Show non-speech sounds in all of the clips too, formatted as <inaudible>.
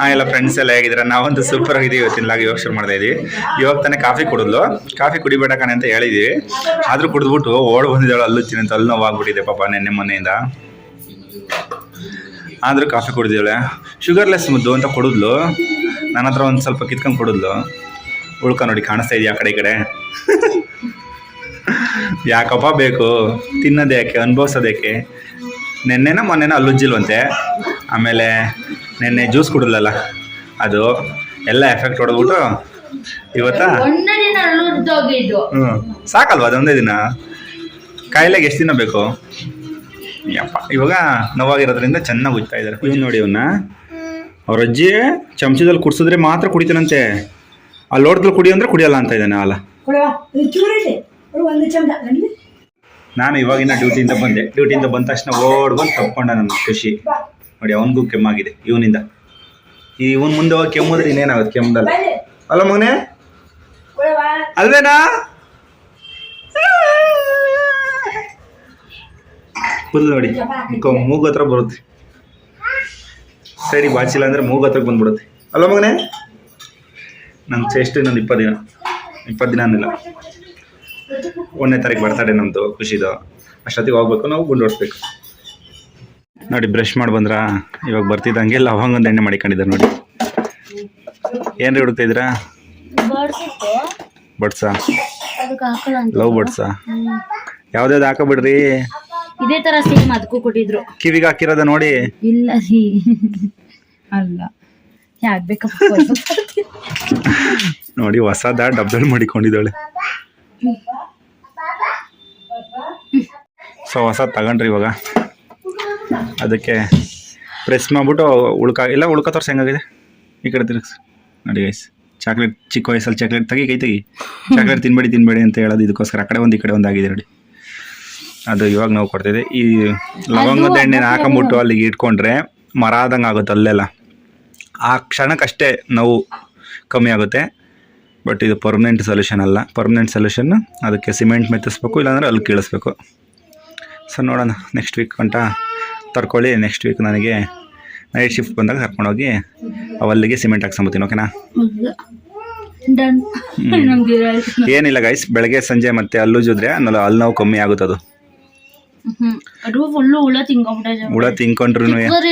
ಆ, ಎಲ್ಲ ಫ್ರೆಂಡ್ಸ್ ಎಲ್ಲ ಹೇಗಿದ್ರೆ ನಾವಂತೂ ಸೂಪರ್ ಆಗಿದ್ದೀವಿ ಇವತ್ತಿನ ಲಾಗಿ ಯೋಚನೆ ಮಾಡ್ತಾ ಇದೀವಿ. ಇವಾಗ ತಾನೇ ಕಾಫಿ ಕುಡಿದ್ಲು. ಕಾಫಿ ಕುಡಿಬೇಡ ಕಣೆ ಅಂತ ಹೇಳಿದೀವಿ. ಆದ್ರೂ ಕುಡಿದ್ಬಿಟ್ಟು ಓಡ್ ಬಂದಿದ್ದಾಳು ಅಲ್ಲೂ ಚಿನ್ನ ಅಲ್ಲಿ ನೋವಾಗ್ಬಿಟ್ಟಿದೆ ಪಾಪ ನೆನ್ನೆ ಮೊನ್ನೆಯಿಂದ. ಆದ್ರೂ ಕಾಫಿ ಕುಡಿದಿದ್ದಾಳೆ. ಶುಗರ್ಲೆಸ್ ಮುದ್ದು ಅಂತ ಕುಡಿದ್ಲು. ನನ್ನ ಹತ್ರ ಒಂದು ಸ್ವಲ್ಪ ಕಿತ್ಕೊಂಡು ಕುಡಿದ್ಲು. ಉಳ್ಕ ನೋಡಿ, ಕಾಣಿಸ್ತಾ ಇದೆಯಾ ಆ ಕಡೆ ಈ ಕಡೆ? ಯಾಕಪ್ಪ ಬೇಕು? ತಿನ್ನೋದೇಕೆ ಯಾಕೆ? ಅನುಭವಿಸೋದು ಯಾಕೆ? ನೆನ್ನೆನ ಮೊನ್ನೆನ ಅಲ್ಲುಜ್ಜಿಲ್ವಂತೆ ಆಮೇಲೆ ನೆನ್ನೆ ಜ್ಯೂಸ್ ಕುಡಿದ್ಲಲ್ಲ ಅದು ಎಲ್ಲ ಎಫೆಕ್ಟ್ ಹೊಡೆದ್ಬಿಟ್ಟು ಇವತ್ತ? ಹ್ಞೂ ಸಾಕಲ್ವಾ ಅದೊಂದೇ ದಿನ? ಕಾಯಿಲೆಗೆ ಎಷ್ಟು ದಿನ ಬೇಕು? ಯಪ್ಪ ಇವಾಗ ನೋವಾಗಿರೋದ್ರಿಂದ ಚೆನ್ನಾಗಿ ಉಜ್ತಾ ಇದ್ದಾರೆ. ಇವ್ ನೋಡಿ ಇವನ್ನ ಅವ್ರ ಅಜ್ಜಿ ಚಮಚದಲ್ಲಿ ಕುಡಿಸಿದ್ರೆ ಮಾತ್ರ ಕುಡಿತಾನಂತೆ. ಆ ಲೋಟದಲ್ಲಿ ಕುಡಿ ಅಂದ್ರೆ ಕುಡಿಯಲ್ಲ ಅಂತ ಇದ್ದಾನೆ ಅಲ್ಲ ನಾನು ಇವಾಗಿನ ಡ್ಯೂಟಿಯಿಂದ ಬಂದೆ. ಡ್ಯೂಟಿಯಿಂದ ಬಂದ ತಕ್ಷಣ ಓಡ್ ಬಂದು ತಪ್ಕೊಂಡ ನನ್ನ ಖುಷಿ. ನೋಡಿ ಅವನಿಗೂ ಕೆಮ್ಮಾಗಿದೆ ಇವನಿಂದ. ಈ ಇವನ್ ಮುಂದೆ ಹೋಗಿ ಕೆಮ್ಮುದ್ರೆ ಇನ್ನೇನಾಗುತ್ತೆ? ಕೆಮ್ಮದಲ್ಲ. ಅಲ್ಲ ಮಗನೇ? ಅಲ್ವೇನಾ? ಫುಲ್ ನೋಡಿ. ಮೂಗು ಹತ್ರ ಬರುತ್ತೆ. ಸರಿ ಬಾಚಿಲ್ಲ ಅಂದ್ರೆ ಮೂಗು ಹತ್ರಕ್ಕೆ ಬಂದ್ಬಿಡುತ್ತೆ. ಅಲ್ಲ ಮಗನೇ? ನನ್ನ ಚೆಸ್ಟ್ ಇನ್ನೊಂದು ಇಪ್ಪತ್ತು ದಿನ. ಇಪ್ಪತ್ತು ದಿನ ಅನ್ನಿಲ್ಲ. ಒಂದನೇ ತಾರೀಕು ಬರ್ತಡೆ ನಮ್ಮದು ಖುಷಿದು. ಅಷ್ಟೊತ್ತಿಗೆ ಹೋಗ್ಬೇಕು ನಾವು ಗುಂಡು ಓಡಿಸ್ಬೇಕು ನೋಡಿ ಬ್ರಷ್ ಮಾಡಿ ಬಂದ್ರಾ? ಇವಾಗ ಬರ್ತಿದ್ದಂಗೆ ಲವಂಗದ ಎಣ್ಣೆ ಮಾಡಿಕೊಂಡಿದ್ದಾರೆ ನೋಡಿ. ಏನ್ರಿ ಹುಡುಕ್ತಾ ಇದ್ದೀರಾ? ಬಡ್ಸಿತ್ತು ಬಡ್ಸಾ ಲವ್ ಬಡ್ಸಾ ಯಾವ್ದಾವ್ದು ಹಾಕಬಿಡ್ರಿ? ಇದೇ ತರ ಸೇಮ್ ಅದಕ್ಕೂ ಕೊಟ್ಟಿದ್ರು. ಕಿವಿಗೆ ಹಾಕಿರೋದ ನೋಡಿ. ಇಲ್ಲ ರೀ. ಅಲ್ಲ. ಯಾಕ್ ಬೇಕಪ್ಪ? <laughs> ನೋಡಿ ಹೊಸದ ಡಬ್ಬಲ್ ಮಾಡಿಕೊಂಡಿದ್ದಾಳೆ. ಸೊ ಹೊಸ ತಗೊಂಡ್ರಿ ಇವಾಗ. ಅದಕ್ಕೆ ಪ್ರೆಸ್ ಮಾಡ್ಬಿಟ್ಟು ಉಳ್ಕ ಇಲ್ಲ ಉಳ್ಕ ತೋರ್ಸಿ ಹೆಂಗಾಗಿದೆ? ಈ ಕಡೆ ತಿರುಗಿಸ್. ನೋಡಿ ಗೈಸ್ ಚಾಕ್ಲೇಟ್ ಚಿಕ್ಕ ವಯಸ್ಸಲ್ಲಿ ಚಾಕ್ಲೇಟ್ ತೆಗಿ ಕೈ ತೆಗಿ. ಚಾಕ್ಲೇಟ್ ತಿನ್ಬೇಡಿ ತಿನ್ಬೇಡಿ ಅಂತ ಹೇಳೋದು ಇದಕ್ಕೋಸ್ಕರ. ಆ ಕಡೆ ಒಂದು ಈ ಕಡೆ ಒಂದು ಆಗಿದೆ ನೋಡಿ. ಅದು ಇವಾಗ ನಾವು ಕೊಡ್ತಿದ್ದೆ ಈ ಲವಂಗದ ಎಣ್ಣೆನ ಹಾಕೊಂಬಿಟ್ಟು ಅಲ್ಲಿಗೆ ಇಟ್ಕೊಂಡ್ರೆ ಮರ ಆದಂಗೆ ಆಗುತ್ತೆ ಅಲ್ಲೆಲ್ಲ. ಆ ಕ್ಷಣಕ್ಕಷ್ಟೇ ನೋವು ಕಮ್ಮಿ ಆಗುತ್ತೆ. ಬಟ್ ಇದು ಪರ್ಮನೆಂಟ್ ಸೊಲ್ಯೂಷನ್ ಅಲ್ಲ. ಪರ್ಮನೆಂಟ್ ಸೊಲ್ಯೂಷನ್ ಅದಕ್ಕೆ ಸಿಮೆಂಟ್ ಮೆತ್ತಿಸ್ಬೇಕು ಇಲ್ಲಾಂದರೆ ಅಲ್ಲಿ ಕೀಳಿಸ್ಬೇಕು. ಸೊ ನೋಡೋಣ ನೆಕ್ಸ್ಟ್ ವೀಕ್ ಗಂಟ ತರ್ಕೊಳ್ಳಿ. ನೆಕ್ಸ್ಟ್ ವೀಕ್ ನನಗೆ ನೈಟ್ ಶಿಫ್ಟ್ ಬಂದಾಗ ಕರ್ಕೊಂಡೋಗಿ ಅವಲ್ಲಿಗೆ ಸಿಮೆಂಟ್ ಹಾಕ್ಸ್ಕೊಂಬತ್ತೀನಿ ಓಕೆನಾ ಏನಿಲ್ಲ ಗೈಸ್ ಬೆಳಗ್ಗೆ ಸಂಜೆ ಮತ್ತೆ ಅಲ್ಲೂ ಜುದ್ರೆ ಅಲ್ಲಿ ನೋವು ಕಮ್ಮಿ ಆಗುತ್ತೆ ಅದು. ಹುಳ ತಿನ್ಕೊಂಡ್ರು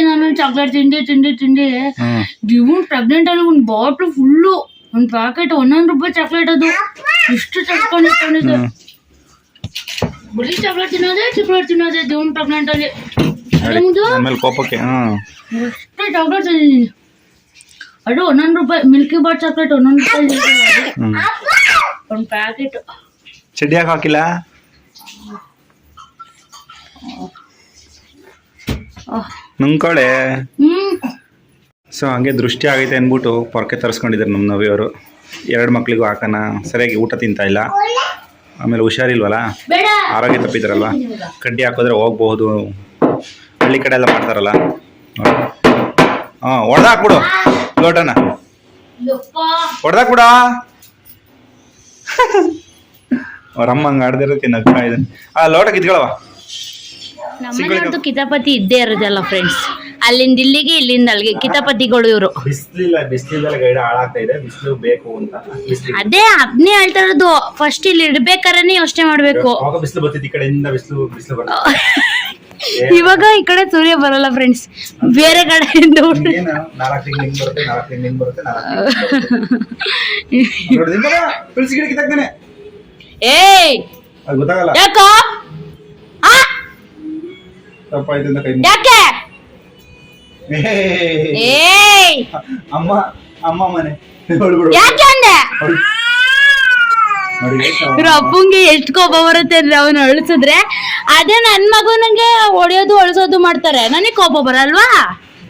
ನಾನು ಚಾಕ್ಲೇಟ್ ತಿಂಡಿ ತಿಂಡಿ ತಿಂಡಿ. ಪ್ರೆಗ್ನೆಂಟ್ ಅಲ್ಲಿ ಒಂದು ಬಾಟ್ಲು ಫುಲ್ಲು ಒಂದ್ ಪ್ಯಾಕೆಟ್ ಒಂದೊಂದು ರೂಪಾಯಿ ಚಾಕ್ಲೇಟ್ ಅದು. ಇಷ್ಟು ಚಟ್ಕೊಂಡು ಇಟ್ಕೊಂಡಿದ್ದೆ ಬರೀ ಚಾಕ್ಲೇಟ್ ತಿನ್ನೋದೇ ಚಾಕ್ಲೇಟ್ ತಿನ್ನೋದೇ ಇವನ್ ಪ್ರೆಗ್ನೆಂಟ್ ಅಲ್ಲಿ. ನಮ್ದು? ಆಮೇಲೆ ಕೋಪಕ್ಕೆ ಹಾಂ ಎಷ್ಟು ಚಾಕ್ಲೇಟ್ ತಿಂದಿದ್ದೀನಿ. ಅದು ಒಂದೊಂದು ರೂಪಾಯಿ ಮಿಲ್ಕಿ ಬಾರ್ ಚಾಕ್ಲೇಟ್ ಒಂದೊಂದು ರೂಪಾಯಿ ಹ್ಞೂ ಒಂದು ಪ್ಯಾಕೆಟ್ ಚಡ್ಡಿ ಯಾಕೆ ಹಾಕಿಲ್ಲ ನುಂಗ್ಕೊಳೆ? ಹ್ಮ್. ಸೊ ಹಂಗೆ ದೃಷ್ಟಿ ಆಗೈತೆ ಅಂದ್ಬಿಟ್ಟು ಪೊರಕೆ ತರಿಸ್ಕೊಂಡಿದ್ದಾರೆ ನಮ್ಮ ನವಿಯವರು ಎರಡು ಮಕ್ಳಿಗೂ ಹಾಕೋಣ ಸರಿಯಾಗಿ ಊಟ ತಿಂತ ಇಲ್ಲ. ಆಮೇಲೆ ಹುಷಾರಿಲ್ವಲ್ಲ? ಆರೋಗ್ಯ ತಪ್ಪಿದಾರಲ್ವ? ಕಡ್ಡಿ ಹಾಕಿದ್ರೆ ಹೋಗ್ಬಹುದು. ಹಳ್ಳಿ ಕಡೆ ಎಲ್ಲ ಮಾಡ್ತಾರಲ್ಲ? ಹಾಂ ಹೊಡೆದಾಕ್ಬಿಡು. ಲೋಟನ. ಹೊಡೆದಾಕ್ಬಿಡ. ಅವ್ರ ಅಮ್ಮ ಹಂಗೆ ಆಡ್ದಿರೋಕೆ ನಗ್ತಾ ಇದೆ ಆ ಲೋಟ ನಮ್ಮನೆಯವ್ರದ್ದು ಕಿತಾಪತಿ ಇದ್ದೇ ಇರೋದಲ್ಲ ಫ್ರೆಂಡ್ಸ್ ಅಲ್ಲಿಂದ ಇಲ್ಲಿಗೆ ಇಲ್ಲಿಂದ ಅಲ್ಲಿಗೆ. ಕಿತಪತಿಗಳು ಇವರು. ಬಿಸಿಲಿಲ್ಲ ಬಿಸಿಲಿಲ್ಲ ಗೈಡ ಹಾಳಾಗ್ತಾ ಇದೆ. ಬಿಸಿಲು ಬೇಕು ಅಂತ ಅದೇ ಅದ್ನೇ ಹೇಳ್ತಾ ಇರೋದು. ಫಸ್ಟ್ ಇಲ್ಲಿ ಇಡ್ಬೇಕಾರನೇ ಯೋಚನೆ ಮಾಡ್ಬೇಕು. ಅವಾಗ ಬಿಸಿಲು ಈ ಕಡೆಯಿಂದ ಬಿಸಿಲು ಬಿಸಿಲು <laughs> ಇವಾಗ ಈ ಕಡೆ ಸೂರ್ಯ ಬರಲ್ಲ ಫ್ರೆಂಡ್ಸ್ ಬೇರೆ ಕಡೆ ಹುಡ್ರು- ಏನು ನಾಲ್ಕು ತಿಂಗಳು ಹಿಂಗ್ ಬರುತ್ತೆ ನಾಲ್ಕು ತಿಂಗಳು ಹಿಂಗ್ ಬರುತ್ತೆ ನಾಲ್ಕು ನೋಡಿ ನಿಂಬರ ತುಳಸಿ ಗಿಡ ಕಿತ್ತಾಕ್ತಾನೆ ಏಯ್! ಅದು ಗೊತ್ತಾಗಲ್ಲ. ಯಾಕೋ? ಆ? ತಪ್ಪಾಯ್ತು ಅಂತ ಕೈ ಮುಗ್ದು. ಯಾಕೆ? ಏಯ್. ಅಮ್ಮ ಅಮ್ಮ ಮನೆ. ಹೊಡ್ಬಿಡು ಯಾಕೆ ಅಂದೆ? ಇವ್ರ ಅಪ್ಪಂಗೆ ಎಷ್ಟು ಕೋಪ ಬರುತ್ತೆ ಅಂದ್ರೆ ಅವನು ಅಳಿಸಿದ್ರೆ ಅದೇ ನನ್ ಮಗನಿಗೆ ಹೊಡೆಯೋದು ಅಳಿಸೋದು ಮಾಡ್ತಾರೆ. ನನಗೆ ಕೋಪ ಬರಲ್ವಾ?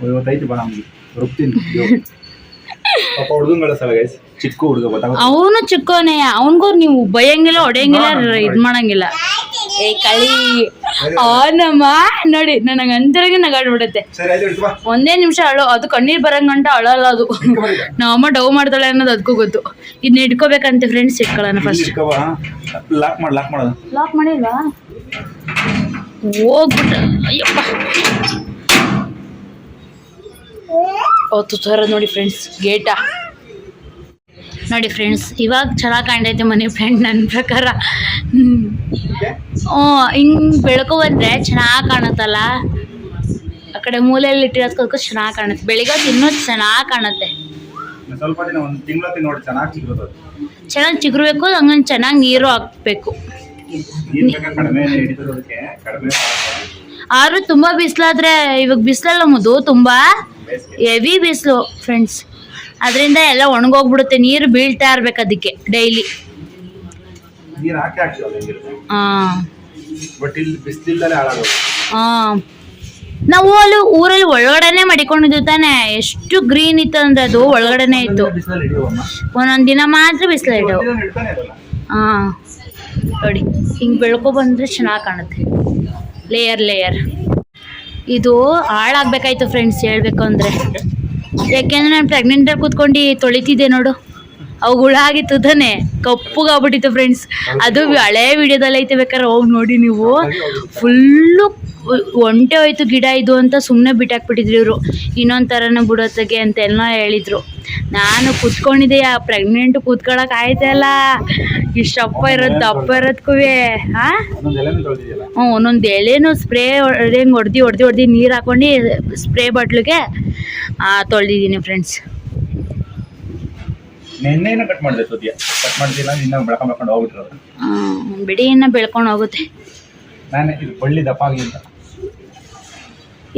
<laughs> ಚಿಕ್ಕ ಹುಡುಗ ಗೊತ್ತಾಗುತ್ತೆ ಅವನು ಚಿಕ್ಕವನೇ ಅವನ್ಗೂ ನೀವು ಬೈಯಂಗಿಲ್ಲ ಹೊಡೆಯಂಗಿಲ್ಲ ಇದ್ ಮಾಡಂಗಿಲ್ಲ. ಏ ಕಳಿ ಅವನಮ್ಮ ನೋಡಿ ನನಗೆ ಅಂತರಿಗೆ ನಗಾಡ್ಬಿಡುತ್ತೆ. ಒಂದೇ ನಿಮಿಷ ಅಳು ಅದು ಕಣ್ಣೀರ್ ಬರಂಗಂಟ ಅಳಲ್ಲ ಅದು. ನಮ್ಮಮ್ಮ ಡವ್ ಮಾಡ್ತಾಳೆ ಅನ್ನೋದು ಅದಕ್ಕೂ ಗೊತ್ತು. ಇದನ್ನ ಇಟ್ಕೋಬೇಕಂತೆ ಫ್ರೆಂಡ್ಸ್ ಇಟ್ಕೊಳ್ಳೋಣ ಫಸ್ಟ್ ಲಾಕ್ ಮಾಡಿ ಲಾಕ್ ಮಾಡೋದು ಲಾಕ್ ಮಾಡಿಲ್ವಾ? ಹೋಗ್ಬಿಟ್ಟ. ಅಯ್ಯಪ್ಪ. ಅವತ್ತು ಥರ ನೋಡಿ ಫ್ರೆಂಡ್ಸ್ ಗೇಟ ನೋಡಿ ಫ್ರೆಂಡ್ಸ್ ಇವಾಗ ಚೆನ್ನಾಗಿ ಕಾಣ್ತೈತೆ ಮನೆ ಫ್ರೆಂಡ್ ನನ್ನ ಪ್ರಕಾರ. ಹ್ಞೂ ಹಿಂಗೆ ಬೆಳಕು ಬಂದರೆ ಚೆನ್ನಾಗಿ ಕಾಣುತ್ತಲ್ಲ? ಆ ಕಡೆ ಮೂಲೆಯಲ್ಲಿ ಇಟ್ಟಿರೋದಕ್ಕೂ ಚೆನ್ನಾಗಿ ಕಾಣುತ್ತೆ. ಬೆಳಿಗ್ಗೆ ಇನ್ನೂ ಚೆನ್ನಾಗಿ ಕಾಣುತ್ತೆ. ಸ್ವಲ್ಪ ದಿನ ಒಂದು ತಿಂಗಳ ನೋಡಿ ಚೆನ್ನಾಗಿ ಚಿಗ್ರಬೇಕು ಹಂಗಂಗೆ ಚೆನ್ನಾಗಿ ನೀರು ಹಾಕ್ಬೇಕು. ಆದ್ರೂ ತುಂಬ ಬಿಸಿಲಾದ್ರೆ ಇವಾಗ ಬಿಸಿಲಲ್ಲ ಮುದು ತುಂಬ? ಹೆವಿ ಬಿಸಿಲು ಫ್ರೆಂಡ್ಸ್ ಅದರಿಂದ ಎಲ್ಲ ಒಣಗೋಗ್ಬಿಡುತ್ತೆ. ನೀರು ಬೀಳ್ತಾ ಇರ್ಬೇಕು ಅದಕ್ಕೆ ಡೈಲಿ ನಾವು ಅಲ್ಲಿ ಊರಲ್ಲಿ ಒಳಗಡೆನೆ ಮಡಿಕೊಂಡಿದ್ವಿ ತಾನೆ. ಎಷ್ಟು ಗ್ರೀನ್ ಇತ್ತು ಅಂದ್ರೆ ಅದು ಒಳಗಡೆನೆ ಇತ್ತು. ಒಂದೊಂದ್ ದಿನ ಮಾತ್ರ ಬಿಸಿಲು ಹಾಂ ನೋಡಿ ಹಿಂಗೆ ಬೆಳ್ಕೊ ಬಂದ್ರೆ ಚೆನ್ನಾಗಿ ಕಾಣುತ್ತೆ. ಲೇಯರ್ ಲೇಯರ್ ಇದು ಹಾಳಾಗಬೇಕಾಯ್ತು ಫ್ರೆಂಡ್ಸ್ ಹೇಳ್ಬೇಕು ಅಂದರೆ. ಯಾಕೆಂದ್ರೆ ನಾನು ಪ್ರೆಗ್ನೆಂಟಾಗಿ ಕೂತ್ಕೊಂಡು ತೊಳಿತಿದ್ದೆ ನೋಡು. ಅವು ಹುಳ ಆಗಿತ್ತು ತಾನೆ. ಕಪ್ಪುಗಾಗ್ಬಿಟ್ಟಿತ್ತು ಫ್ರೆಂಡ್ಸ್ ಅದು ಹಳೆ ವಿಡಿಯೋದಲ್ಲಿ ಐತೆ ಬೇಕಾದ್ರೆ ಹೋಗಿ ನೋಡಿ ನೀವು. ಫುಲ್ಲು ಒಂಟೆ ಹೋಯ್ತು ಗಿಡ ಇದು ಅಂತ ಸುಮ್ಮನೆ ಬಿಟ್ಟಾಕ್ಬಿಟ್ಟಿದ್ರು ಇವರು. ಇನ್ನೊಂದು ಥರನೂ ಬಿಡೋತ್ತಗೆ ಅಂತೆಲ್ಲ ಹೇಳಿದರು. ನಾನು ಕೂತ್ಕೊಂಡಿದ್ದೆ ಆ ಪ್ರೆಗ್ನೆಂಟ್ ಕೂತ್ಕೊಳಕ್ ಆಯ್ತಲ್ಲ ಇಷ್ಟಪ್ಪ ಇರೋದು ದಪ್ಪ ಇರೋದ್ಕುವೆ ಹಾಂ ಹ್ಞೂ ಒಂದೊಂದು ಎಳೆನೂ ಸ್ಪ್ರೇ ಹೆಂಗೆ ಹೊಡ್ದು ಹೊಡ್ದು ಹೊಡ್ದು ನೀರು ಹಾಕೊಂಡು ಸ್ಪ್ರೇ ಬಾಟ್ಲಿಗೆ ತೊಳೆದಿದ್ದೀನಿ ಫ್ರೆಂಡ್ಸ್ ಬಿಡಿ ಇನ್ನು ಬೆಳ್ಕೊಂಡು ಹೋಗುತ್ತೆ. ನಾನು ಇದು ಬಳ್ಳಿ ದಪ್ಪ ಅಂತ.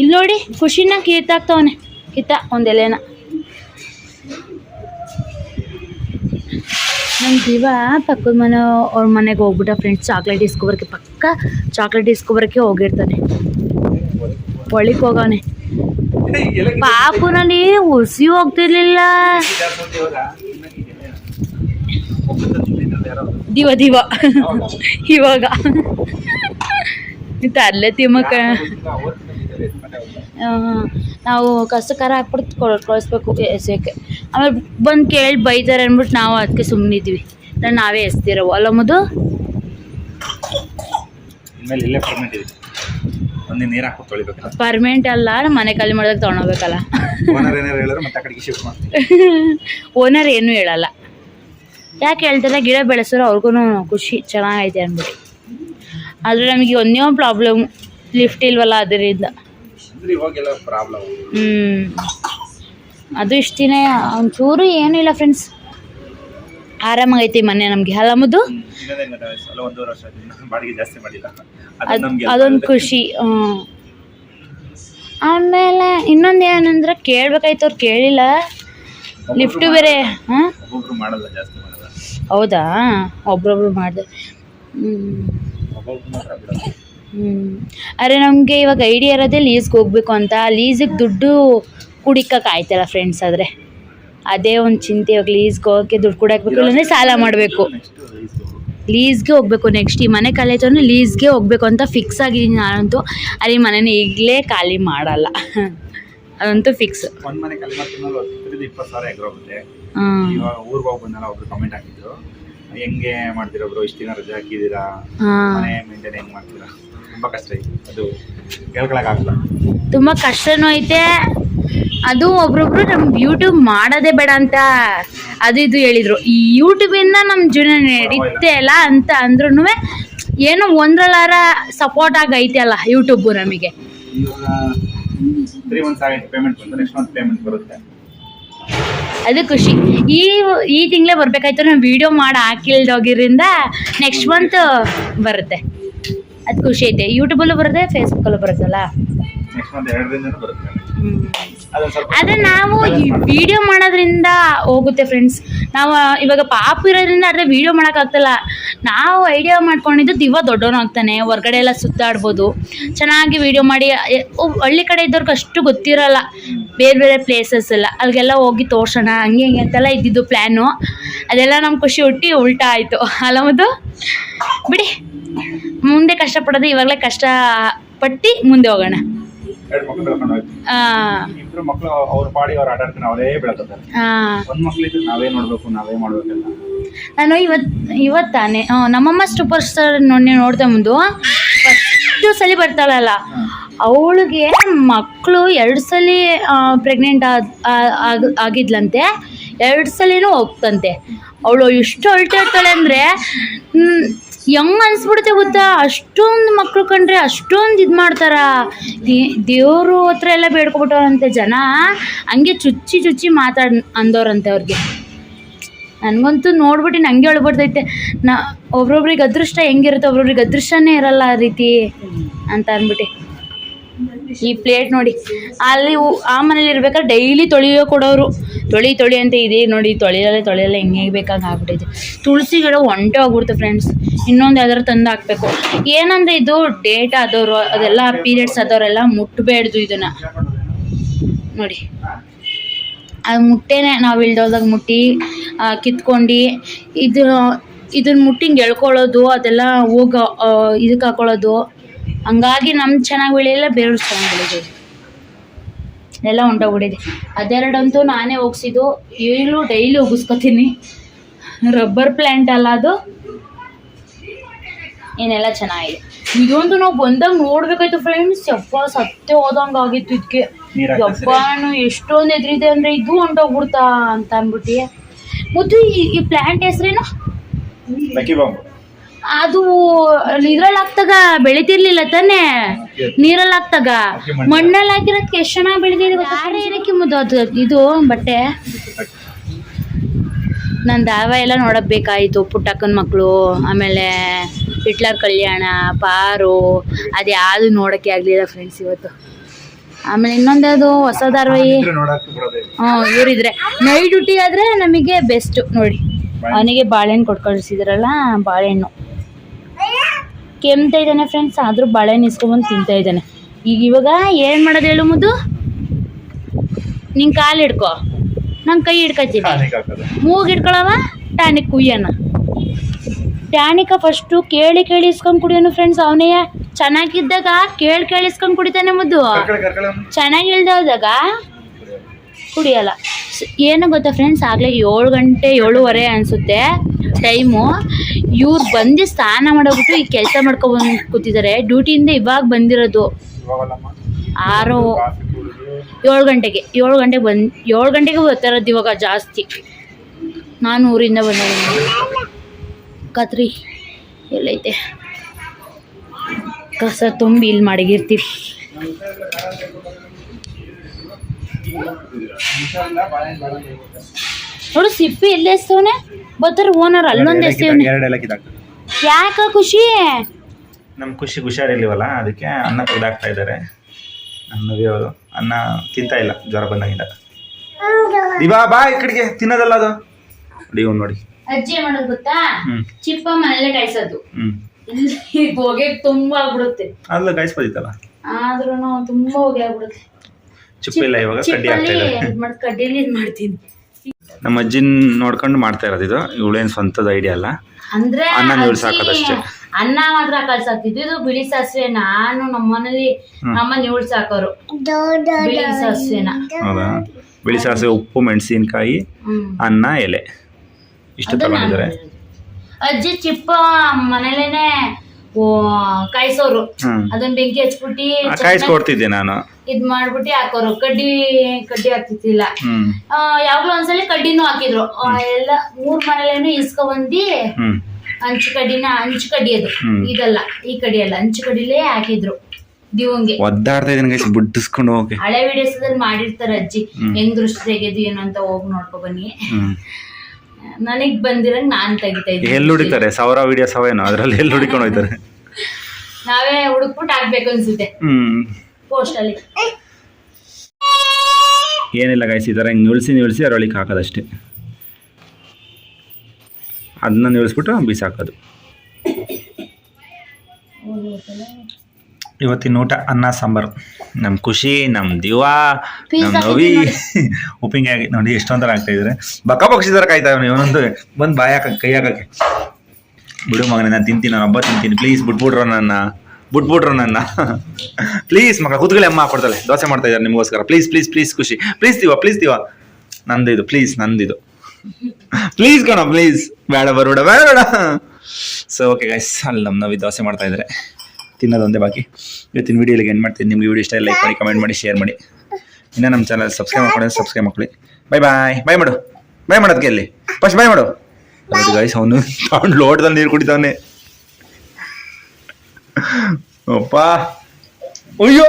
ಇಲ್ಲಿ ನೋಡಿ ಖುಷಿನ ಕಿತ್ತಾಕ್ತವನೆ ಕಿತ್ತ ಒಂದು ಎಲೆನ. ನಮ್ಮ ಜೀವ ಪಕ್ಕದ ಮನೆ ಅವ್ರ ಮನೆಗೆ ಹೋಗ್ಬಿಟ್ಟ ಫ್ರೆಂಡ್ಸ್ ಚಾಕ್ಲೇಟ್ ಇಸ್ಕೊಬರಕ್ಕೆ ಪಕ್ಕ ಚಾಕ್ಲೇಟ್ ಇಸ್ಕೊಬರಕ್ಕೆ ಹೋಗಿರ್ತಾನೆ ಒಳಿಗೆ ಹೋಗವನೆ. ಪಾಪುನಲ್ಲಿ ಉಸಿ ಹೋಗ್ತಿರ್ಲಿಲ್ಲ. ದಿವ ದಿವ. ಇವಾಗ. ಇತ್ತು ಅಲ್ಲೇ ತಿಮ್ಮಕ್ಕ. ನಾವು ಕಷ್ಟಕರ ಹಾಕ್ಬಿಟ್ಟು ಕೊಡ್ ಕಳಿಸ್ಬೇಕು ಎಸೆಯೋಕ್ಕೆ. ಆಮೇಲೆ ಬಂದು ಕೇಳಿ ಬೈತಾರೆ ಅಂದ್ಬಿಟ್ಟು ನಾವು ಅದಕ್ಕೆ ಸುಮ್ಮನಿದ್ವಿ ನಾನು ನಾವೇ ಎಸ್ತಿರೋ ಅಲ್ಲ ಮದು ಪರ್ಮೆಂಟ್ ಪರ್ಮನೆಂಟ್ ಅಲ್ಲ ನಮ್ಮ ಮನೆ ಖಾಲಿ ಮಾಡಿದಾಗ ತೊಗೊಳ್ಬೇಕಲ್ಲ. ಓನರ್ ಏನೂ ಹೇಳಲ್ಲ. ಯಾಕೆ ಹೇಳ್ತಾರೆ? ಗಿಡ ಬೆಳೆಸೋರು ಅವ್ರಿಗೂ ಖುಷಿ ಚೆನ್ನಾಗೈತೆ ಅಂದ್ಬಿಟ್ಟು ಆದರೆ ನಮಗೆ ಒಂದೇ ಒಂದು ಪ್ರಾಬ್ಲಮ್ ಲಿಫ್ಟ್ ಇಲ್ವಲ್ಲ ಅದರಿಂದ. ಹ್ಞೂ ಅದು ಇಷ್ಟಿನೇ ಒಂಚೂರು ಏನೂ ಇಲ್ಲ ಫ್ರೆಂಡ್ಸ್ ಆರಾಮಾಗೈತಿ ಮನೆ ನಮಗೆ. ಅಲ್ಲಮ್ಮದು ಅದೊಂದು ಖುಷಿ. ಹ್ಞೂ ಆಮೇಲೆ ಇನ್ನೊಂದು ಏನಂದ್ರೆ ಕೇಳ್ಬೇಕಾಯ್ತು ಅವ್ರು ಕೇಳಿಲ್ಲ. ಲಿಫ್ಟು ಬೇರೆ ಹಾಂ? ಹೌದಾ? ಒಬ್ರೊಬ್ರು ಮಾಡಿದೆ. ಹ್ಞೂ ಹ್ಞೂ ಅರೆ ನಮಗೆ ಇವಾಗ ಐಡಿಯಾ ಇರೋದೇ ಲೀಸ್ಗೆ ಹೋಗ್ಬೇಕು ಅಂತ. ಲೀಸಿಗೆ ದುಡ್ಡು ಕುಡಿಕಕ್ಕೆ ಆಯ್ತಲ್ಲ ಫ್ರೆಂಡ್ಸ್ ಆದರೆ. ಅದೇ ಒಂದು ಚಿಂತೆ ಇವಾಗ ಲೀಸ್ಗೆ ಹೋಗೋಕ್ಕೆ ದುಡ್ಡು ಕುಡಾಕ್ಬೇಕು ಇಲ್ಲಾಂದರೆ ಸಾಲ ಮಾಡಬೇಕು. ಲೀಸ್ಗೆ ಹೋಗ್ಬೇಕು ನೆಕ್ಸ್ಟ್ ಈ ಮನೆ ಖಾಲಿ ಆಯ್ತು ಅಂದರೆ ಲೀಸ್ಗೆ ಹೋಗ್ಬೇಕು ಅಂತ ಫಿಕ್ಸ್ ಆಗಿದ್ದೀನಿ ನಾನಂತೂ. ಅಲ್ಲಿ ಮನೇನ ಈಗಲೇ ಖಾಲಿ ಮಾಡಲ್ಲ. ಅದಂತೂ ಫಿಕ್ಸ್ ಒಂದ್ ಮನೆ ಖಾಲಿ ಮಾಡ್ತೀನಿ ಇಪ್ಪತ್ತು ಸಾವಿರ ಊರಿಗೆ ಹೋಗಿ ಬಂದಲ್ಲ ಒಬ್ರು ಕಮೆಂಟ್ ಹಾಕಿದ್ರು ಹೆಂಗೆ ಮಾಡ್ತೀರಾ ಬ್ರೋ ಇಷ್ಟು ದಿನ ರಜೆ ಹಾಕಿದ್ದೀರಾ? ಮನೆ ಮೇಂಟೈನ್ ಹೆಂಗ್ ಮಾಡ್ತೀರಾ? ತುಂಬಾ ಕಷ್ಟ ಆಯ್ತು ಅದು ಕೇಳ್ಕೊಳಕ್ಕಾಗಲ್ಲ ತುಂಬಾ ಕಷ್ಟನೂ ಐತೆ. ಅದು ಒಬ್ರೊಬ್ರು ನಮ್ಗೆ ಯೂಟ್ಯೂಬ್ ಮಾಡೋದೇ ಬೇಡ ಅಂತ ಅದು ಇದು ಹೇಳಿದ್ರು. ಈ ಯೂಟ್ಯೂಬಿಂದ ನಮ್ಮ ಜೀವನ ನಡೀತೆ ಅಲ್ಲ ಅಂತ ಅಂದ್ರೂ ಏನೋ ಒಂದ್ರಲ್ಲಾರ ಸಪೋರ್ಟ್ ಆಗೈತೆ ಐತೆ ಅಲ್ಲ ಯೂಟ್ಯೂಬು ನಮಗೆ. ತ್ರೀ ಮಂತ್ಸ್ ಪೇಮೆಂಟ್ ಬಂದು ನೆಕ್ಸ್ಟ್ ಮಂತ್ ಪೇಮೆಂಟ್ ಬರುತ್ತೆ. ಅದು ಖುಷಿ. ಈ ಈ ತಿಂಗಳೇ ಬರಬೇಕಾಯ್ತು ನಾವು ವೀಡಿಯೋ ಮಾಡಿ ಹಾಕಿಲ್ದೋಗಿರಿಂದ ನೆಕ್ಸ್ಟ್ ಮಂತ್ ಬರುತ್ತೆ. ಅದು ಖುಷಿ ಐತೆ. ಯೂಟ್ಯೂಬಲ್ಲೂ ಬರುತ್ತೆ ಫೇಸ್ಬುಕ್ಕಲ್ಲೂ ಬರುತ್ತಲ್ಲ ಅದೇ ನಾವು ಈ ವಿಡಿಯೋ ಮಾಡೋದ್ರಿಂದ ಹೋಗುತ್ತೆ ಫ್ರೆಂಡ್ಸ್ ನಾವು ಇವಾಗ ಪಾಪ ಇರೋದ್ರಿಂದ ಆದರೆ ವಿಡಿಯೋ ಮಾಡೋಕ್ಕಾಗ್ತಲ್ಲ ನಾವು ಐಡಿಯಾ ಮಾಡ್ಕೊಂಡಿದ್ದು ದಿವ ದೊಡ್ಡವನಾಗ್ತಾನೆ ಹೊರ್ಗಡೆ ಎಲ್ಲ ಸುತ್ತಾಡ್ಬೋದು. ಚೆನ್ನಾಗಿ ವಿಡಿಯೋ ಮಾಡಿ ಹಳ್ಳಿ ಕಡೆ ಇದ್ದವ್ರಿಗೆ ಅಷ್ಟು ಗೊತ್ತಿರಲ್ಲ. ಬೇರೆ ಬೇರೆ ಪ್ಲೇಸಸ್ ಎಲ್ಲ. ಅಲ್ಲಿಗೆಲ್ಲ ಹೋಗಿ ತೋರ್ಸೋಣ ಹಂಗೆ ಹಿಂಗೆ ಅಂತೆಲ್ಲ ಇದ್ದಿದ್ದು ಪ್ಲ್ಯಾನು ಅದೆಲ್ಲ ನಮ್ಮ ಖುಷಿ ಹುಟ್ಟಿ ಉಲ್ಟಾ ಆಯಿತು. ಅಲ್ಲ ಮತ್ತು ಬಿಡಿ. ಮುಂದೆ ಕಷ್ಟಪಡೋದು ಇವಾಗಲೇ ಕಷ್ಟ ಪಟ್ಟು ಮುಂದೆ ಹೋಗೋಣ. ಇಬ್ರು ಅವ್ರ ಪಾಡಿ ಅವ್ರು ಆಟ ಆಡ್ತಾರೆ ಅವರೇ ಬೆಳ್ಕೊತಾರೆ. ಹಾಂ ಒಂದ್ ಮಕ್ಳಿದ್ರೆ ನಾವೇ ನೋಡ್ಬೇಕು ನಾವೇ ಮಾಡ್ಬೇಕಲ್ಲ. ನಾನು ಇವತ್ತು ಇವತ್ತಾನೆ. ನಮ್ಮಮ್ಮ ಸೂಪರ್ ಸ್ಟಾರ್ ನೋಡಿ ನೋಡ್ದೆ ಮುಂದು ಸಲ ಬರ್ತಾಳಲ್ಲ. ಅವಳಿಗೆ ಮಕ್ಕಳು ಎರಡು ಸಲ ಪ್ರೆಗ್ನೆಂಟ್ ಆದ ಆಗಿದ್ಲಂತೆ, ಎರಡು ಸಲಿನೂ ಹೋಗ್ತಂತೆ. ಅವಳು ಎಷ್ಟು ಅಳ್ತಾ ಇರ್ತಾಳೆ ಅಂದರೆ ಹೆಂಗ್ ಅನ್ಸ್ಬಿಡುತ್ತೆ ಗೊತ್ತಾ? ಅಷ್ಟೊಂದು ಮಕ್ಕಳು ಕಂಡ್ರೆ ಅಷ್ಟೊಂದು ಇದು ಮಾಡ್ತಾರ. ದೇವರು ಹತ್ರ ಎಲ್ಲ ಬೇಡ್ಕೊಬಿಟ್ಟವ್ರಂತೆ ಜನ. ಹಂಗೆ ಚುಚ್ಚಿ ಚುಚ್ಚಿ ಮಾತಾಡ್, ಅಂದವ್ರಂತೆ ಅವ್ರಿಗೆ. ನನಗಂತೂ ನೋಡ್ಬಿಟ್ಟು ನಂಗೆ ಹೇಳ್ಬಿಡ್ತೈತೆ ನಾ, ಒಬ್ರೊಬ್ರಿಗೆ ಅದೃಷ್ಟ ಹೆಂಗಿರುತ್ತೆ, ಒಬ್ರೊಬ್ರಿಗೆ ಅದೃಷ್ಟನೇ ಇರಲ್ಲ ಆ ರೀತಿ ಅಂತ ಅಂದ್ಬಿಟ್ಟು ಈ ಪ್ಲೇಟ್ ನೋಡಿ. ಅಲ್ಲಿ ಆ ಮನೇಲಿ ಇರ್ಬೇಕಾದ್ರೆ ಡೈಲಿ ತೊಳೆಯೋ ಕೊಡೋರು. ತೊಳಿ ತೊಳಿ ಅಂತ ಇದೆ ನೋಡಿ, ತೊಳೆಯಲ್ಲ ತೊಳೆಯಲ್ಲ ಹೆಂಗೆ ಬೇಕಾಗಿ ಆಗ್ಬಿಟ್ಟಿದೆ. ತುಳಸಿ ಗಿಡ ಒಂಟೆ ಹೋಗ್ಬಿಡ್ತು ಫ್ರೆಂಡ್ಸ್ ಇನ್ನೊಂದು ಯಾವ್ದಾರು ತಂದು ಹಾಕ್ಬೇಕು. ಏನಂದ್ರೆ ಇದು ಡೇಟ್ ಆದವರು, ಅದೆಲ್ಲ ಪೀರಿಯಡ್ಸ್ ಆದವರೆಲ್ಲ ಮುಟ್ಟಬೇಡ್ದು ಇದನ್ನ. ನೋಡಿ. ಅದು ಮುಟ್ಟೇನೆ ನಾವು ಇಲ್ದೋದಾಗ ಮುಟ್ಟಿ ಕಿತ್ಕೊಂಡು, ಇದು ಇದನ್ನ ಮುಟ್ಟಿ ಎಳ್ಕೊಳ್ಳೋದು, ಅದೆಲ್ಲ ಹೋಗ ಇದಕ್ಕೆ ಹಾಕೊಳ್ಳೋದು. ಹಂಗಾಗಿ ನಮ್ಮ ಚೆನ್ನಾಗಿ ಬೆಳೆಯಲ್ಲ ಬೇರೆಯವ್ರು ಚೆನ್ನಾಗಿ ಬೆಳೀತದೆ ಎಲ್ಲ ಹೊಂಟೋಗ್ಬಿಟ್ಟಿದೆ ಅದೆರಡಂತೂ ನಾನೇ ಒಗ್ಸಿದ್ದು. ಈಗಲೂ ಡೈಲಿ ಒಗಿಸ್ಕೊತೀನಿ. ರಬ್ಬರ್ ಪ್ಲ್ಯಾಂಟ್ ಅಲ್ಲ ಅದು. ಏನೆಲ್ಲ ಚೆನ್ನಾಗಿದೆ. ಇದೊಂದು ನಾವು ಬಂದಾಗ ನೋಡ್ಬೇಕಾಯ್ತು ಫ್ರೆಂಡ್ಸ್ ಯಪ್ಪ ಸತ್ತೆ ಹೋದಂಗ ಆಗಿತ್ತು ಇದಕ್ಕೆ ನೀರ್ ಯಪ್ಪ ನಾನು ಎಷ್ಟೊಂದು ಎದುರಿದೆ ಅಂದ್ರೆ ಇದು ಹೊಂಟೋಗ್ಬಿಡ್ತಾ ಅಂತ ಅಂದ್ಬಿಟ್ಟು ಮತ್ತು ಈ ಪ್ಲ್ಯಾಂಟ್ ಹೆಸ್ರೇನು? ಅದು ಇದ್ರಲ್ಲಿ ಹಾಕ್ತಾಗ ಬೆಳಿತಿರ್ಲಿಲ್ಲ ತಾನೇ? ನೀರಲ್ಲಿ ಹಾಕ್ತಾಗ ಮಣ್ಣಲ್ಲಿ ಹಾಕಿರೋದಕ್ಕೆ ಎಷ್ಟು ಚೆನ್ನಾಗಿ ಬೆಳಿತಿದೆ ಯಾರೇ ಏನಕ್ಕೆ ಮುದ್ದು ಅದು ಇದು ಬಟ್ಟೆ? ನಾನು ದಾವ ಎಲ್ಲ ನೋಡಬೇಕಾಯಿತು ಬೇಕಾಯಿತು ಪುಟ್ಟಕ್ಕನ ಮಕ್ಕಳು ಆಮೇಲೆ ಹಿಟ್ಲರ್ ಕಲ್ಯಾಣ ಪಾರು ಅದು ಯಾವುದು ನೋಡೋಕ್ಕೆ ಆಗಲಿಲ್ಲ ಫ್ರೆಂಡ್ಸ್ ಇವತ್ತು. ಆಮೇಲೆ ಇನ್ನೊಂದು ಯಾವುದು ಹೊಸ ಧಾರಾವಾಹಿ? ಹ್ಞೂ ಇವರಿದ್ರೆ. ನೈಟ್ ಡ್ಯೂಟಿ ಆದರೆ ನಮಗೆ ಬೆಸ್ಟು ನೋಡಿ. ಅವನಿಗೆ ಬಾಳೆಹಣ್ಣು ಕೊಟ್ಟು ಕಳಿಸಿದ್ರಲ್ಲ ಬಾಳೆಹಣ್ಣು. ಕೆಮ್ತಾ ಇದ್ದಾನೆ ಫ್ರೆಂಡ್ಸ್ ಆದರೂ ಬಳೆ ನಿಸ್ಕೊಂಬಂದು ತಿಂತಾ ಇದ್ದಾನೆ. ಈಗ ಇವಾಗ ಏನು ಮಾಡೋದು ಹೇಳು ಮುದ್ದು? ನಿನ್ ಕಾಲು ಹಿಡ್ಕೊ. ನಂಗೆ ಕೈ ಹಿಡ್ಕೊತೀನಿ ಮೂಗ್ ಹಿಡ್ಕೊಳವ? ಟ್ಯಾನಿಕ್ ಕುಯ್ಯೋಣ ಟ್ಯಾನಿಕ ಫಸ್ಟು ಕೇಳಿ ಕೇಳಿ ಇಸ್ಕೊಂಡು ಕುಡಿಯೋನು ಫ್ರೆಂಡ್ಸ್ ಅವನೇ ಚೆನ್ನಾಗಿದ್ದಾಗ ಕೇಳಿ ಕೇಳಿ ಇಸ್ಕೊಂಡು ಕುಡಿತಾನೆ ಮುದ್ದು. ಚೆನ್ನಾಗಿ ಇಲ್ದೋದಾಗ ಕುಡಿಯಲ್ಲ. ಏನು ಗೊತ್ತಾ ಫ್ರೆಂಡ್ಸ್ ಆಗಲೇ ಏಳು ಗಂಟೆ ಏಳುವರೆ ಅನಿಸುತ್ತೆ. ಟೈಮು. ಇವ್ರು ಬಂದು ಸ್ನಾನ ಮಾಡೋಗ್ಬಿಟ್ಟು ಈ ಕೆಲಸ ಮಾಡ್ಕೊಬಂದು ಕೂತಿದ್ದಾರೆ ಡ್ಯೂಟಿಯಿಂದ ಇವಾಗ ಬಂದಿರೋದು. ಆರು ಏಳು ಗಂಟೆಗೆ ಏಳು ಗಂಟೆಗೆ ಬಂದು ಏಳು ಗಂಟೆಗೆ ಬರ್ತಾರದು ಇವಾಗ ಜಾಸ್ತಿ. ನಾನು ಊರಿಂದ ಬಂದ ಕತ್ರಿ ಎಲ್ಲೈತೆ. ಕಸ ತುಂಬಿ ಇಲ್ಲಿ ಮಡಗಿರ್ತೀವಿ. ನೋಡು ಸಿಪ್ಪಿ ಎಲ್ಲಿ ಎಸ್ತವನೆ? ಬರ್ತಾರೆ ಓನರ್ ಅಲ್ಲೊಂದು ಎಸ್ತೇವನೆ. ಎರಡೆಲ್ಲ ಕಿತ್ತಾಕ್ತಾರೆ ಯಾಕ ಖುಷಿ? ನಮ್ಮ ಖುಷಿ ಹುಷಾರಿರ್ಲಿವಲ್ಲ ಅದಕ್ಕೆ ಅನ್ನ ತೆಗ್ದಾಕ್ತಾ ಇದ್ದಾರೆ. ಅನ್ನ ತಿಂತಾ ಇಲ್ಲ ಜ್ವರ ಬಂದಾಗಿಂದ. ದಿವಾ ಬಾ ಈ ಕಡೆಗೆ ತಿನ್ನೋದಲ್ಲ ಅದು. ನೋಡಿ ಇವ್ನು ನೋಡಿ. ಅಜ್ಜಿ ಮಾಡೋದು ಗೊತ್ತಾ? ಹ್ಮ್. ಚಿಪ್ಪ ಮನೇಲೆ ಕಾಯಿಸೋದು. ಹ್ಮ್. ಇಲ್ಲಿ ಹೊಗೆ ತುಂಬಾ ಆಗ್ಬಿಡುತ್ತೆ. ಅಲ್ಲ ಕಾಯಿಸ್ಬೋದಿತ್ತಲ್ಲ? ಆದ್ರೂ ತುಂಬಾ ಹೊಗೆ ಆಗ್ಬಿಡುತ್ತೆ. ಚಿಪ್ಪ ಇಲ್ಲ ಇವಾಗ ಕಡ್ಡಿ ಆಗ್ತಾ ಚಿಪ್ಪಲ್ಲಿ ಇದ್ದಾರೆ ಇದ್ ಮಾಡ್ ಕಡ್ಡಿಲಿ ಇದ್ ಮಾಡ್ತೀನಿ ನಮ್ಮ ಅಜ್ಜಿನ ನೋಡ್ಕೊಂಡು ಮಾಡ್ತಾ ಇರೋದು ಇದು. ಇವಳೇನ್ ಸ್ವಂತದ ಐಡಿಯಾ ಅಲ್ಲ. ಅಂದ್ರೆ ಅನ್ನ ನೀವ್ಳ್ಸ್ ಅನ್ನ ಮಾತ್ರ ಕಳ್ಸಾಕ್ತಿದ್ದು. ಇದು ಬಿಳಿ ಸಾಸಿವೆ ನಾನು ನಮ್ಮನೇಲಿ ನಮ್ಮ ನಿವಳ್ಸ್ ಸಾಕೋರು. ಬಿಳಿ ಸಾಸಿವೆನ. ಹೌದಾ? ಬಿಳಿ ಸಾಸಿವೆ ಉಪ್ಪು ಮೆಣಸಿನಕಾಯಿ ಅನ್ನ ಎಲೆ. ಇಷ್ಟು ತಗೊಂಡಿದ್ದಾರೆ. ಅಜ್ಜಿ ಚಿಪ್ಪ ಮನೇಲೇನೆ ಕಾಯಿಸೋರು. ಹ್ಮ್. ಅದನ್ನ ಬೆಂಕಿ ಹಚ್ಬಿಟ್ಟಿ ಕಾಯಿಸ್ಕೊಡ್ತಿದ್ದೆ ನಾನು. ಇದ್ ಮಾಡ್ಬಿಟ್ಟಿ ಹಾಕೋರು. ಕಡ್ಡಿ ಕಡ್ಡಿ ಹಾಕ್ತಿದ್ದಿಲ್ಲ. ಹ್ಮ್. ಆ, ಯಾವಾಗ್ಲೂ ಒಂದ್ಸಲಿ ಕಡ್ಡಿನೂ ಹಾಕಿದ್ರು. ಆ, ಎಲ್ಲ ಮೂರ್ ಮನೇಲೇನು ಇಸ್ಕೊ ಬಂದಿ ಹ್ಮ್. ಹಂಚು ಕಡ್ಡಿನ ಹಂಚು ಕಡ್ಡಿ ಅದು. ಹ್ಮ್. ಇದಲ್ಲ ಈ ಕಡ್ಡಿ ಅಲ್ಲ ಹಂಚು ಕಡ್ಡಿಲೇ ಹಾಕಿದ್ರು ದಿವಂಗೆ. ಒದ್ದಾಡ್ತಾ ಇದ್ದೀನಿ ಗೈಸ್ ಬುಡ್ಡಿಸ್ಕೊಂಡು ಹೋಗಿ ಹಳೆ ವಿಡಿಯೋಸ್ ಮಾಡಿರ್ತಾರೆ ಅಜ್ಜಿ. ಹೆಂಗ್ ದೃಷ್ಟಿ ತೆಗೆದು ಏನು ಅಂತ ಹೋಗಿ ನೋಡ್ಕೊ ಬನ್ನಿ. ಹ್ಮ್. ನನಗ್ ಬಂದಿರಂಗ್ ನಾನ್ ತೆಗಿತಾ ಇದ್ದೀನಿ. ಎಲ್ಲಿ ಹುಡಿತಾರೆ ಸಾವಿರ ವಿಡಿಯೋ ಏನೋ ಅದ್ರಲ್ಲಿ ಎಲ್ಲಿ ಹುಡ್ಕೊಂಡು ಹೋಯ್ತಾರೆ? <laughs> ನಾವೇ ಹುಡುಕ್ಬಿಟ್ಟು ಹಾಕ್ಬೇಕು ಅನ್ಸುತ್ತೆ. ಹ್ಮ್. ಪೋಸ್ಟ್ ಅಲ್ಲಿ. ಏನಿಲ್ಲ ಗಾಯಿಸಿ ಈ ಥರ ಹಿಂಗೆ ನಿಲ್ಸಿ ನಿಲ್ಸಿ ಅದ್ರೊಳಗೆ ಹಾಕೋದಷ್ಟೇ. ಅದನ್ನ ನಿಲ್ಲಿಸ್ಬಿಟ್ಟು ಬಿಸಾಕೋದು. ಇವತ್ತಿನ ಊಟ ಅನ್ನ ಸಾಂಬಾರು. ನಮ್ಮ ಖುಷಿ ನಮ್ಮ ದಿವಾ ನಮ್ಮ ನವಿ ಉಪ್ಪಿನಕಾಯಿ ನೋಡಿ ಎಷ್ಟೊಂಥರ ಆಗ್ತಾ ಇದ್ರೆ. ಬಕ್ಕ ಬಗ್ಸಿದಾರ ಕಾಯ್ತಾ ಇವನು ಇವನೊಂದು ಬಂದು ಬಾಯಾಕ ಹಾಕ ಕೈ ಹಾಕಕ್ಕೆ. ಬಿಡು ಮಗನೇ ನಾನು ತಿಂತೀನಿ ನಾನು ಹಬ್ಬ ತಿಂತೀನಿ. ಪ್ಲೀಸ್ ಬಿಟ್ಬಿಟ್ರು ನನ್ನ. ಬಿಟ್ಬಿಟ್ರು ನನ್ನ. <laughs> ಪ್ಲೀಸ್ ಮಗ ಕೂತ್ಕೊಳ್ಳಿ ಅಮ್ಮ ಹಾಕೊಡ್ತಾಳೆ ದೋಸೆ ಮಾಡ್ತಾ ಇದ್ದಾರೆ ನಿಮಗೋಸ್ಕರ. ಪ್ಲೀಸ್ ಪ್ಲೀಸ್ ಪ್ಲೀಸ್ ಖುಷಿ. ಪ್ಲೀಸ್ ದಿವಾ ಪ್ಲೀಸ್ ದಿವಾ ನಂದು ಇದು ಪ್ಲೀಸ್ ನಂದಿದು. ಪ್ಲೀಸ್ ಕಣ ಪ್ಲೀಸ್ ಬೇಡ ಬರೋಡ ಬೇಡ ಸೊ ಓಕೆ ಗೈಸ್ ಅಲ್ಲಿ ನಮ್ಮ ನವಿ ದೋಸೆ ಮಾಡ್ತಾ ಇದ್ದಾರೆ ತಿನ್ನೋದು ಒಂದೇ ಬಾಕಿ. ಇವತ್ತಿನ ವೀಡಿಯೋಲಿಗೆ ಏನು ಮಾಡ್ತೀನಿ. ನಿಮ್ಗೆ ವಿಡಿಯೋ ಇಷ್ಟ ಲೈಕ್ ಮಾಡಿ ಕಮೆಂಟ್ ಮಾಡಿ ಶೇರ್ ಮಾಡಿ. ಇನ್ನು ನಮ್ಮ ಚಾನಲ್ ಸಬ್ಸ್ಕ್ರೈಬ್ ಮಾಡ್ಕೊಳ್ಳಿ ಸಬ್ಸ್ಕ್ರೈಬ್ ಮಾಡ್ಕೊಳ್ಳಿ. ಬಾಯ್ ಬಾಯ್ ಬಾಯ್ ಮಾಡು. ಬಾಯ್ ಮಾಡೋದಕ್ಕೆ ಅಲ್ಲಿ? ಫಸ್ಟ್ ಬಾಯ್ ಮಾಡು. ಅದು ಗಾಯ್ಸ್ ಅವನು ತಗೊಂಡು ಲೋಟದಲ್ಲಿ ನೀರು ಕುಡಿತಾವನೆ ಅಪ್ಪ. ಅಯ್ಯೋ.